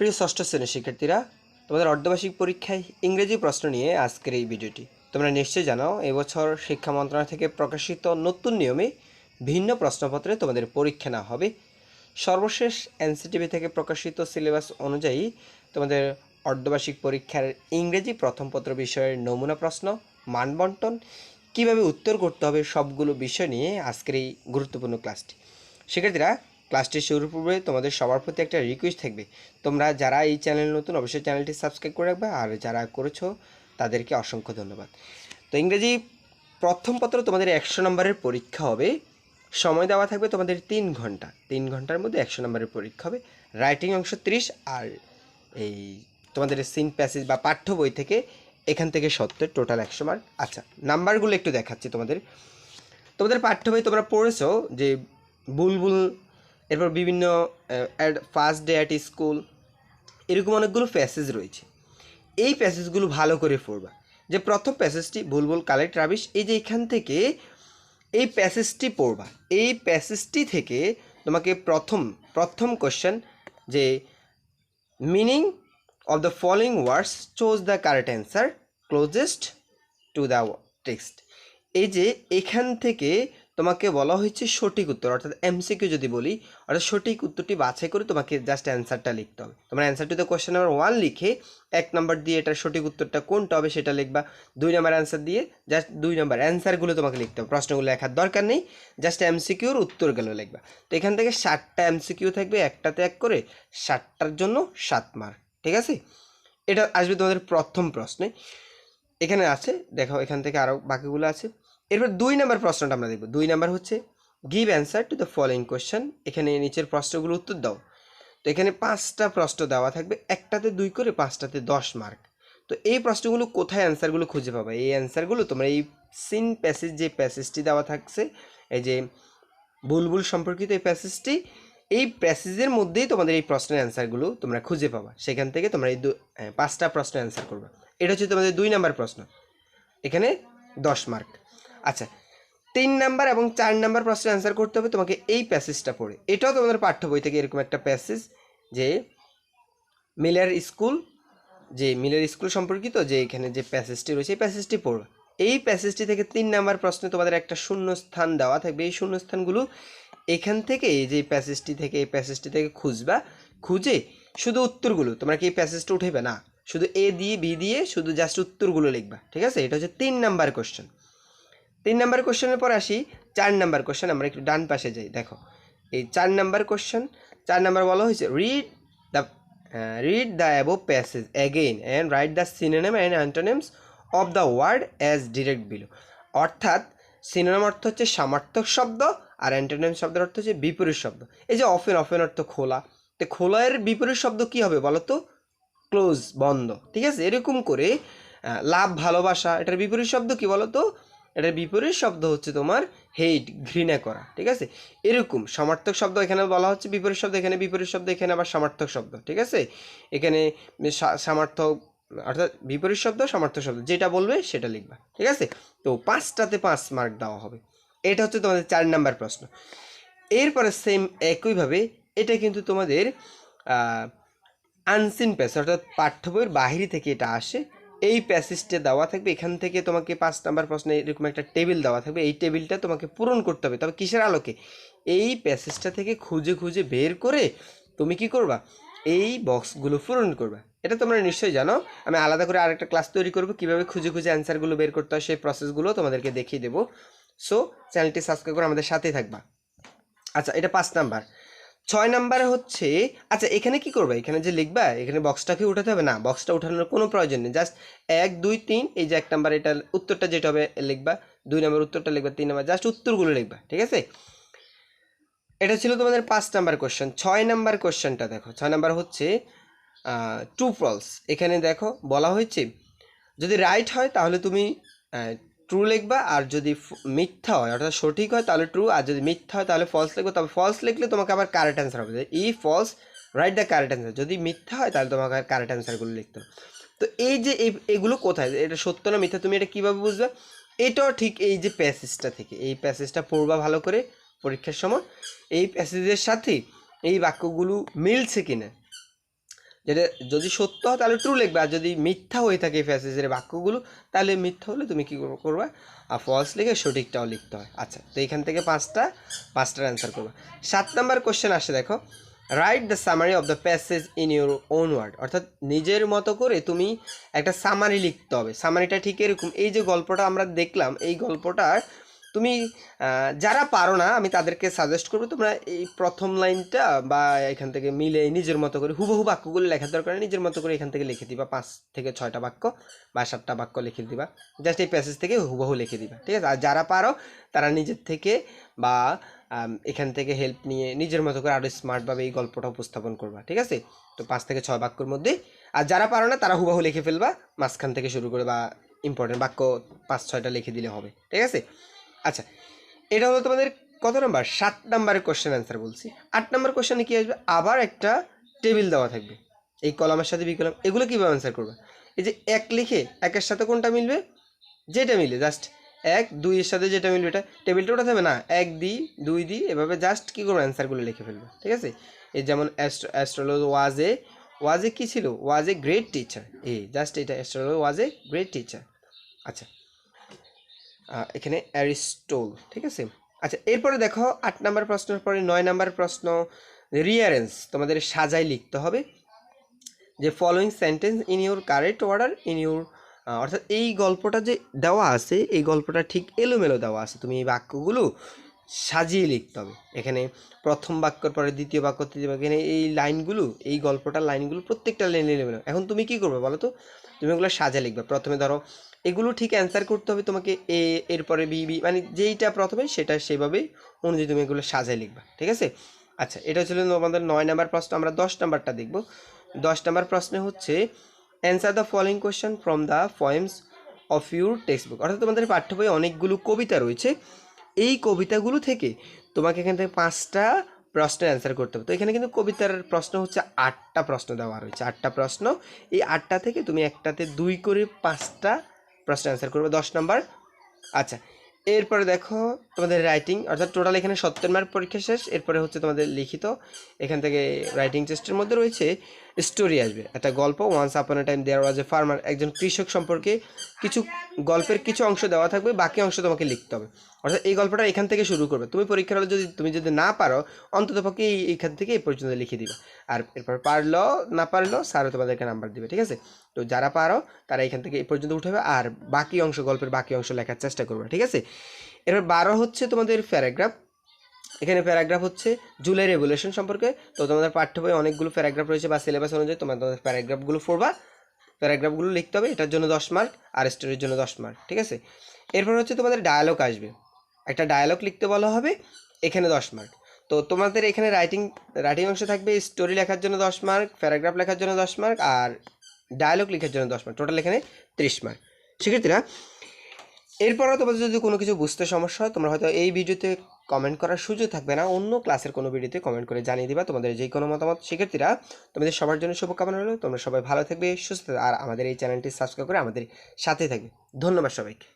প্রিয় ষষ্ঠ শ্রেণির শিক্ষার্থীরা, তোমাদের অর্ধবার্ষিক পরীক্ষায় ইংরেজি প্রশ্ন নিয়ে আজকের এই ভিডিওটি। তোমরা নিশ্চয়ই জানো এবছর শিক্ষা মন্ত্রণালয় থেকে প্রকাশিত নতুন নিয়মে ভিন্ন প্রশ্নপত্রে তোমাদের পরীক্ষা না হবে। সর্বশেষ এনসিটিভি থেকে প্রকাশিত সিলেবাস অনুযায়ী তোমাদের অর্ধবার্ষিক পরীক্ষার ইংরেজি প্রথম পত্র বিষয়ের নমুনা প্রশ্ন, মানবন্টন, কীভাবে উত্তর করতে হবে সবগুলো বিষয় নিয়ে আজকের এই গুরুত্বপূর্ণ ক্লাসটি। শিক্ষার্থীরা ক্লাসটি শুরুর পূর্বে তোমাদের সবার প্রতি একটা রিকোয়েস্ট থাকবে। তোমরা যারা এই চ্যানেল নতুন, অবশ্যই চ্যানেলটি সাবস্ক্রাইব করে রাখবে। আর যারা করেছ, তাদেরকে অসংখ্য ধন্যবাদ। তো ইংরেজি প্রথম পত্র তোমাদের একশো নম্বরের পরীক্ষা হবে। সময় দেওয়া থাকবে তোমাদের তিন ঘণ্টা। তিন ঘণ্টার মধ্যে একশো নম্বরের পরীক্ষা হবে। রাইটিং অংশ ত্রিশ আর এই তোমাদের সিন প্যাসেজ বা পাঠ্য বই থেকে এখান থেকে সত্তর টোটাল একশো মার্ক আচ্ছা নাম্বারগুলো একটু দেখাচ্ছি তোমাদের। তোমাদের পাঠ্য বই তোমরা পড়েছো যে বুলবুল এরপর বিভিন্ন ফার্স্ট ডে অ্যাট স্কুল এরকম অনেকগুলো প্যাসেজ রয়েছে। এই প্যাসেজগুলো ভালো করে পড়বা। যে প্রথম প্যাসেজটি বুলবুল কালেক্ট রাবিশ এই যে এখান থেকে এই প্যাসেজটি পড়বা। এই প্যাসেজটি থেকে তোমাকে প্রথম প্রথম কোশ্চেন যে meaning of the following words choose the correct answer closest to the text এই যে এখান থেকে তোমাকে বলা হয়েছে সঠিক উত্তর, অর্থাৎ এমসিকিউ যদি বলি, অর্থাৎ সঠিক উত্তরটি বাছাই করে তোমাকে জাস্ট অ্যান্সারটা লিখতে হবে। তোমরা অ্যান্সারটিতে কোয়েশ্চেন নাম্বার ওয়ান লিখে এক নাম্বার দিয়ে এটার সঠিক উত্তরটা কোনটা হবে সেটা লিখবা। দুই নাম্বার অ্যান্সার দিয়ে জাস্ট দুই নাম্বার অ্যান্সারগুলো তোমাকে লিখতে হবে। প্রশ্নগুলো লেখার দরকার নেই জাস্ট এমসিকিউর উত্তরগুলো লিখবা। তো এখান থেকে ষাটটা এমসিকিউ থাকবে, একটাতে এক করে ষাটটার জন্য সাত মার্ক ঠিক আছে? এটা আসবে তোমাদের প্রথম প্রশ্নে। এখানে আছে দেখো এখান থেকে আরও বাকিগুলো আছে। এরপর দুই নাম্বার প্রশ্নটা আমরা দেখব। দুই নাম্বার হচ্ছে give answer to the following question এখানে নিচের প্রশ্নগুলো উত্তর দাও। তো এখানে পাঁচটা প্রশ্ন দেওয়া থাকবে, একটাতে দুই করে, পাঁচটাতে দশ মার্ক তো এই প্রশ্নগুলো কোথায় অ্যান্সারগুলো খুঁজে পাবে? এই অ্যান্সারগুলো তোমরা এই সিন প্যাসেজ যে প্যাসেজটি দেওয়া থাকছে, এই যে বুলবুল সম্পর্কিত এই প্যাসেজটি এই প্যাসেজের মধ্যেই তোমাদের এই প্রশ্নের অ্যান্সারগুলো তোমরা খুঁজে পাবা। সেখান থেকে তোমরা এই পাঁচটা প্রশ্নের অ্যান্সার করবে। এটা হচ্ছে তোমাদের দুই নাম্বার প্রশ্ন। এখানে দশ মার্ক আচ্ছা তিন নাম্বার এবং চার নাম্বার প্রশ্নের অ্যান্সার করতে হবে তোমাকে এই প্যাসেজটা পড়ে। এটাও তোমাদের পাঠ্য বই থেকে এরকম একটা প্যাসেজ যে মিলার স্কুল যে মিলার স্কুল সম্পর্কিত যে এখানে যে প্যাসেজটি রয়েছে, এই প্যাসেজটি পড়বে এই প্যাসেজটি থেকে তিন নাম্বার প্রশ্নে তোমাদের একটা শূন্য স্থান দেওয়া থাকবে। এই শূন্য স্থানগুলো এখান থেকে এই যে প্যাসেজটি থেকে, এই প্যাসেজটি থেকে খুঁজবা। খুঁজে শুধু উত্তরগুলো, তোমরা কি এই প্যাসেজটা উঠেবে না। শুধু এ দিয়ে বি দিয়ে শুধু জাস্ট উত্তরগুলো লিখবা, ঠিক আছে? এটা হচ্ছে তিন নাম্বার কোশ্চেন তিন নাম্বার কোশ্চেনের পর আসি, চার নাম্বার কোশ্চেন আমরা একটু ডান পাশে যাই, দেখো। এই চার নাম্বার কোশ্চেন চার নাম্বার বলা হয়েছে read the read the above passage again and write the synonym and antonyms of the word as directed below অর্থাৎ সিনোনেম অর্থ হচ্ছে সামার্থক শব্দ আর অ্যান্টোনেম শব্দের অর্থ হচ্ছে বিপরীত শব্দ। এই যে অফেন অফেন অর্থ খোলা, তো খোলার বিপরীত শব্দ কী হবে বলো তো? ক্লোজ, বন্ধ। ঠিক আছে? এরকম করে লাভ, ভালোবাসা, এটার বিপরীত শব্দ কি বলো তো এটার বিপরীত শব্দ হচ্ছে তোমার হেইট, ঘৃণা করা। ঠিক আছে? এরকম সমার্থক শব্দ এখানে বলা হচ্ছে, বিপরীত শব্দ এখানে, বিপরীত শব্দ এখানে, আবার সমার্থক শব্দ। ঠিক আছে? এখানে সামার্থক, অর্থাৎ বিপরীত শব্দ, সমার্থক শব্দ, যেটা বলবে সেটা লিখবা। ঠিক আছে? তো পাঁচটাতে পাঁচ মার্ক দেওয়া হবে। এটা হচ্ছে তোমাদের চার নাম্বার প্রশ্ন। এরপরে সেম একইভাবে, এটা কিন্তু তোমাদের আনসিন প্যাসেজ, অর্থাৎ পাঠ্য বইয়ের বাহিরে থেকে এটা আসে। এই প্যাসেজটা দেওয়া থাকবে, এখান থেকে তোমাকে পাঁচ নাম্বার প্রশ্নে এরকম একটা টেবিল দেওয়া থাকবে। এই টেবিলটা তোমাকে পূরণ করতে হবে। তবে কিসের আলোকে? এই প্যাসেজটা থেকে খুঁজে খুঁজে বের করে তুমি কি করবা? এই বক্সগুলো পূরণ করবা। এটা তোমরা নিশ্চয়ই জানো। আমি আলাদা করে আরেকটা ক্লাস তৈরি করব। কীভাবে খুঁজে খুঁজে অ্যান্সারগুলো বের করতে হয় সেই প্রসেসগুলো তোমাদেরকে দেখিয়ে দেবো। সো, চ্যানেলটি সাবস্ক্রাইব করে আমাদের সাথেই থাকবা। আচ্ছা এটা পাঁচ নাম্বার। ছয় নাম্বারে হচ্ছে আচ্ছা এখানে কি করবে? এখানে যে লিখবা, এখানে বক্সটাকে উঠাতে হবে? না বক্সটা উঠানোর কোনো প্রয়োজন নেই। জাস্ট এক, দুই, তিন, এই যে এক নাম্বার এটা উত্তরটা যেটা হবে, লিখবা। দুই নাম্বার উত্তরটা লিখবা, তিন নাম্বার জাস্ট উত্তরগুলো লিখবা, ঠিক আছে? এটা ছিল তোমাদের পাঁচ নাম্বার কোশ্চেন ছয় নাম্বার কোশ্চেনটা দেখো। ছয় নাম্বার হচ্ছে টু ফলস এখানে দেখো, বলা হয়েছে, যদি রাইট হয় তাহলে তুমি ট্রু লিখবা আর যদি মিথ্যা হয়, অর্থাৎ সঠিক হয়, তাহলে ট্রু আর যদি মিথ্যা হয়, তাহলে ফলস লিখব। তবে ফলস লিখলে তোমাকে আবার কারেক্ট অ্যান্সার হবে। E false write the correct answer যদি মিথ্যা হয়, তাহলে তোমাকে কারেক্ট অ্যান্সারগুলো লিখতে হবে। তো এই যে এগুলো কোথায়? এটা সত্য না মিথ্যা? তুমি এটা কীভাবে বুঝবে? এটাও ঠিক এই যে প্যাসেজটা থেকে। এই প্যাসেজটা পড়বা ভালো করে পরীক্ষার সময়। এই প্যাসেজের সাথে এই বাক্যগুলো মিলছে কিনা? যেটা যদি সত্য হয়, তাহলে ট্রু লিখবে। আর যদি মিথ্যা হয়ে থাকে এই প্যাসেজের বাক্যগুলো, তাহলে মিথ্যা হলে তুমি কী করবা? আর ফলস লিখে সঠিকটাও লিখতে হয়। আচ্ছা তো এখান থেকে পাঁচটা, পাঁচটার অ্যান্সার করবা। সাত নাম্বার কোশ্চেন আসে, দেখো। Write the summary of the passage in your own word অর্থাৎ নিজের মতো করে তুমি একটা সামারি লিখতে হবে। সামারিটা ঠিক এরকম। এই যে গল্পটা আমরা দেখলাম, এই গল্পটার তুমি যারা পারো না, আমি তাদেরকে সাজেস্ট করব তোমরা এই প্রথম লাইনটা বা এখান থেকে মিলে নিজের মতো করে হুবহু বাক্যগুলো লেখার দরকার নিজের মতো করে এখান থেকে লিখে দিবা, পাঁচ থেকে ছয়টা বাক্য বা সাতটা বাক্য লিখে দিবা জাস্ট এই প্যাসেজ থেকে হুবহু লিখে দিবা, ঠিক আছে? আর যারা পারো, তারা নিজের থেকে বা এখান থেকে হেল্প নিয়ে নিজের মতো করে আরও স্মার্টভাবে এই গল্পটা উপস্থাপন করবা, ঠিক আছে? তো পাঁচ থেকে ছয় বাক্যর মধ্যে, আর যারা পারো না, তারা হুবাহু লিখে ফেলবা, মাঝখান থেকে শুরু করে বা ইম্পর্টেন্ট বাক্য পাঁচ ছয়টা লিখে দিলে হবে, ঠিক আছে? আচ্ছা এটা হলো তোমাদের কত নাম্বার? সাত নাম্বারের কোশ্চেন অ্যান্সার বলছি। আট নাম্বার কোশ্চেনে কী আসবে? আবার একটা টেবিল দেওয়া থাকবে। এই কলামের সাথে বি কলাম এগুলো কীভাবে অ্যান্সার করবে? এই যে এক লিখে একের সাথে কোনটা মিলবে? যেটা মিলে জাস্ট এক দুইয়ের সাথে যেটা মিলবে, এটা টেবিলটা ওটা থাকবে না। এক দি দুই দি এভাবে জাস্ট কী করব? অ্যান্সারগুলো লিখে ফেলবে, ঠিক আছে? এই যেমন astro astrology was A was কী ছিল? ওয়াজ এ গ্রেট টিচার এই জাস্ট এটা astrology was a great teacher আচ্ছা এখানে অ্যারিস্টোল, ঠিক আছে? আচ্ছা এরপরে দেখো, আট নাম্বার প্রশ্নের পরে নয় নাম্বার প্রশ্ন রিয়ারেন্স তোমাদের সাজাই লিখতে হবে। যে following sentence in your correct order in your অর্থাৎ এই গল্পটা যে দেওয়া আছে, এই গল্পটা ঠিক এলোমেলো দেওয়া আছে। তুমি এই বাক্যগুলো সাজিয়ে লিখতে হবে। এখানে প্রথম বাক্যর পরে দ্বিতীয় বাক্য, তৃতীয় বাক্য, এখানে এই লাইনগুলো, এই গল্পটার লাইনগুলো প্রত্যেকটা লাইন এলোমেলো। এখন তুমি কি করবে বলো তো? তুমি ওগুলো সাজা লিখবে। প্রথমে ধরো এগুলো ঠিক অ্যান্সার করতে হবে তোমাকে এ, এরপরে বি বি মানে যেইটা প্রথমে সেটা সেভাবেই অনুযায়ী তুমি এগুলো সাজায় লিখবা, ঠিক আছে? আচ্ছা এটা ছিল আমাদের নয় নাম্বার প্রশ্ন, আমরা দশ নাম্বারটা দেখব। দশ নাম্বার প্রশ্নে হচ্ছে answer the following question from the poems of your text book অর্থাৎ তোমাদের পাঠ্য অনেকগুলো কবিতা রয়েছে। এই কবিতাগুলো থেকে তোমাকে এখান থেকে পাঁচটা প্রশ্নের অ্যান্সার করতে হবে। তো এখানে কিন্তু কবিতার প্রশ্ন হচ্ছে আটটা প্রশ্ন দেওয়া রয়েছে। আটটা প্রশ্ন, এই আটটা থেকে তুমি একটাতে দুই করে পাঁচটা প্রশ্ন অ্যান্সার করবে। দশ নম্বর। আচ্ছা এরপরে দেখো তোমাদের রাইটিং অর্থাৎ টোটাল এখানে সত্তর মার্ক পরীক্ষা শেষ, এরপরে হচ্ছে তোমাদের লিখিত। এখান থেকে রাইটিং টেস্টের মধ্যে রয়েছে স্টোরি আসবে। একটা গল্প once upon A time there was a farmer একজন কৃষক সম্পর্কে কিছু গল্পের কিছু অংশ দেওয়া থাকবে, বাকি অংশ তোমাকে লিখতে হবে। অর্থাৎ এই গল্পটা এখান থেকে শুরু করবে। তুমি পরীক্ষার হলে যদি, তুমি যদি না পারো, অন্তত পক্ষে এই- এইখান থেকে এই পর্যন্ত লিখে দিবে। আর এরপর পারল, না পারল স্যারও তোমাদেরকে নাম্বার দিবে, ঠিক আছে? তো যারা পারো, তারা এখান থেকে এই পর্যন্ত উঠাবে, আর বাকি অংশ, গল্পের বাকি অংশ লেখার চেষ্টা করবে, ঠিক আছে? এরপর বারো হচ্ছে তোমাদের প্যারাগ্রাফ এখানে প্যারাগ্রাফ হচ্ছে জুলাই রেগুলেশন সম্পর্কে। তো তোমাদের পাঠ্য বই অনেকগুলো প্যারাগ্রাফ রয়েছে বা সিলেবাস অনুযায়ী তোমার তোমাদের প্যারাগ্রাফগুলো পড়বা। প্যারাগ্রাফগুলো লিখতে হবে, এটার জন্য দশ মার্ক আর স্টোরির জন্য দশ মার্ক ঠিক আছে? এরপর হচ্ছে তোমাদের ডায়ালগ আসবে। একটা ডায়ালগ লিখতে বলা হবে, এখানে দশ মার্ক তো তোমাদের এখানে রাইটিং রাইটিং অংশ থাকবে স্টোরি লেখার জন্য দশ মার্ক প্যারাগ্রাফ লেখার জন্য দশ মার্ক আর ডায়ালগ লেখার জন্য দশ মার্ক টোটাল এখানে ত্রিশ মার্ক শিক্ষার্থীরা, এরপরও তোমাদের যদি কোনো কিছু বুঝতে সমস্যা হয়, তোমরা হয়তো এই ভিডিওতে কমেন্ট করার সুযোগ থাকবে না। অন্য ক্লাসের কোনো ভিডিওতে কমেন্ট করে জানিয়ে দিবা তোমাদের যে কোনো মতামত, শিক্ষার্থীরা তোমাদের সবার জন্য শুভকামনা হলো তোমরা সবাই ভালো থাকবে, সুস্থ। আর আমাদের এই চ্যানেলটি সাবস্ক্রাইব করে আমাদের সাথে থাকবে। ধন্যবাদ সবাইকে।